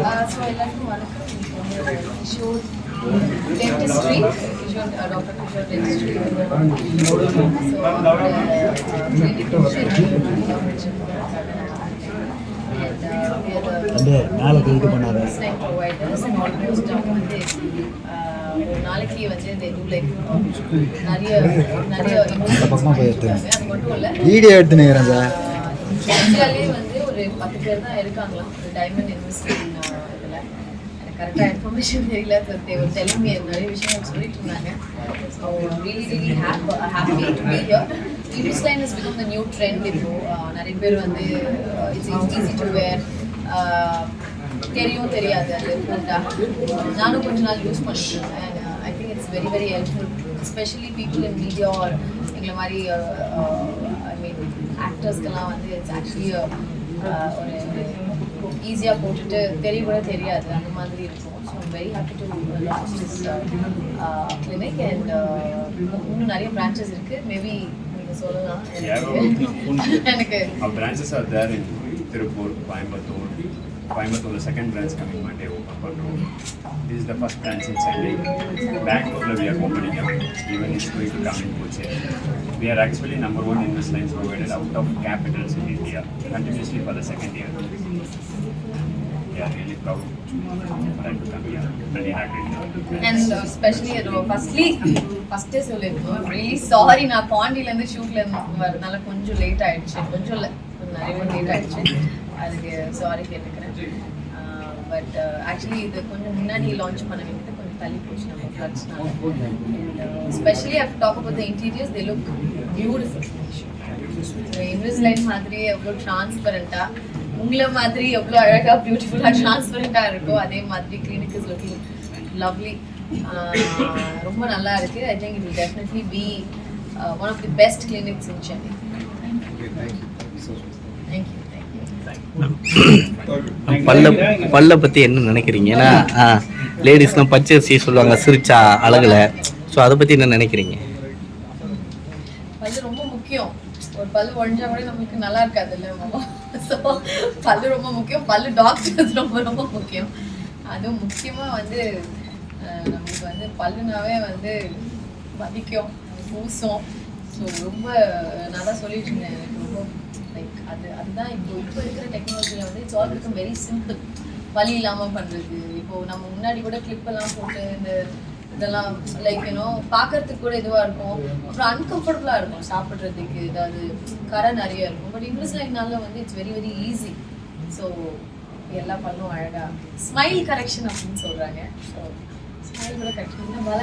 So எல்லாருக்கும் வணக்கம் Kishore dentistry Kishore doctor Kishore dentistry so அவரோட அப்படியே மேலே இது பண்ணாத ப்ரொவைடர்ஸ் அண்ட் ஆல்மோஸ்ட் அவங்க வந்து ஒரு நாளைக்கு வந்து like நிறைய நிறைய. அது மட்டும் இல்லை வீடியோ எடுத்து நிற்கிறேன் சார் ஒரு பத்து பேர் தான் இருக்காங்களாம். ஒரு டைமண்ட் இன்வெஸ்டிங் இதில். எனக்கு கரெக்டாக இன்ஃபர்மேஷன் தெரியல. தேவை தெலுங்கு நிறைய விஷயங்கள் சொல்லிட்டு இருந்தாங்க. So really really hap happy to be here Invisalign is become the new trend இப்போ நிறைய பேர் வந்து இட்ஸ் ஈஸி டு வேர் தெரியும் தெரியாது அது. ஃபுல்லாக uh, நானும் கொஞ்ச நாள் யூஸ் பண்ணிட்டு I think it's very very helpful especially people in media or எங்களை மாதிரி uh, uh, ஐ மீன் ஆக்டர்ஸ்க்கெல்லாம் வந்து இட்ஸ் ஆக்சுவலி ஈஸியாக போட்டுட்டு தெரிய கூட தெரியாது அந்த மாதிரி இருக்கும் so very happy to launch this clinic and இன்னும் நிறைய பிரான்ச்சஸ் இருக்குது மேபி நீங்கள் சொல்லலாம் எனக்கு- in Tirupur, Coimbatore. Coimbatore, the second branch coming Monday, open for room. This is the first branch in Chennai. Bangalore, we to come in Kochi. We are actually number one Invisalign provided out of capitals in India, continuously for the second year. We are really proud to come here and inaugurate. And specially firstly ஃபஸ்ட்டே சொல்லியிருக்கோம் really sorry நான் பாண்டியிலேருந்து ஷூட்லேருந்து வரதுனால கொஞ்சம் late ஆயிடுச்சு கொஞ்சம் இல்லை நிறைய late ஆயிடுச்சு அதுக்கு சாரி கேட்டுக்கிறேன் பட் ஆக்சுவலி இது கொஞ்சம் முன்னாடி லான்ச் பண்ண வேண்டியது கொஞ்சம் தள்ளி போச்சு நம்ம ஃப்ளட்ஸ்னால specially up talk about the interiors they look beautiful Invisalign மாதிரி எவ்வளோ டிரான்ஸ்பரண்ட்டாக உங்களை மாதிரி எவ்வளோ அழகாக பியூட்டிஃபுல்லாக டிரான்ஸ்பரண்ட்டாக இருக்கோ அதே மாதிரி கிளினிக் இஸ் லுக்கிங் லவ்லி ரொம்ப நல்லா இருக்கு. I think it will definitely be one of the best clinics in Chennai thank you பல்ல பல்ல பத்தி என்ன நினைக்கிறீங்க? ஏன்னா லேடிஸ்லாம் பச்சரிசி சொல்லுவாங்க சிரிச்சா அழகுல. ஸோ அதை பற்றி என்ன நினைக்கிறீங்க? பல்லு ரொம்ப முக்கியம். ஒரு பல்லு உடஞ்சா கூட நம்மளுக்கு நல்லா இருக்காது இல்லை ஸோ பல்லு ரொம்ப முக்கியம். பல்லு டாக்டர்ஸ் ரொம்ப ரொம்ப முக்கியம். அதுவும் முக்கியமாக வந்து நம்மளுக்கு நமக்கு வந்து பல்லுனாவே வந்து மதிக்கும் பூசும் ஸோ ரொம்ப நான் தான் சொல்லிட்டு இருந்தேன். எனக்கு ரொம்ப லைக் அது அதுதான் இப்போ இப்போ இருக்கிற டெக்னாலஜியில் வந்து it's all become very simple வலி இல்லாமல் பண்ணுறது இப்போ நம்ம முன்னாடி கூட clip எல்லாம் போட்டு இந்த இதெல்லாம் லைக் யூனோ பார்க்கறதுக்கு கூட இதுவாக இருக்கும். அப்புறம் அன்கம்ஃபர்டபுளாக இருக்கும். சாப்பிட்றதுக்கு ஏதாவது கரை நிறைய இருக்கும். பட் இங்கிலீஷ் லைன்னால வந்து it's very very easy so எல்லா பண்ணும் அழகா. ஸ்மைல் கரெக்ஷன் அப்படின்னு சொல்கிறாங்க ஸோ ஸ்மைல் கூட கரெக்ஷன் பல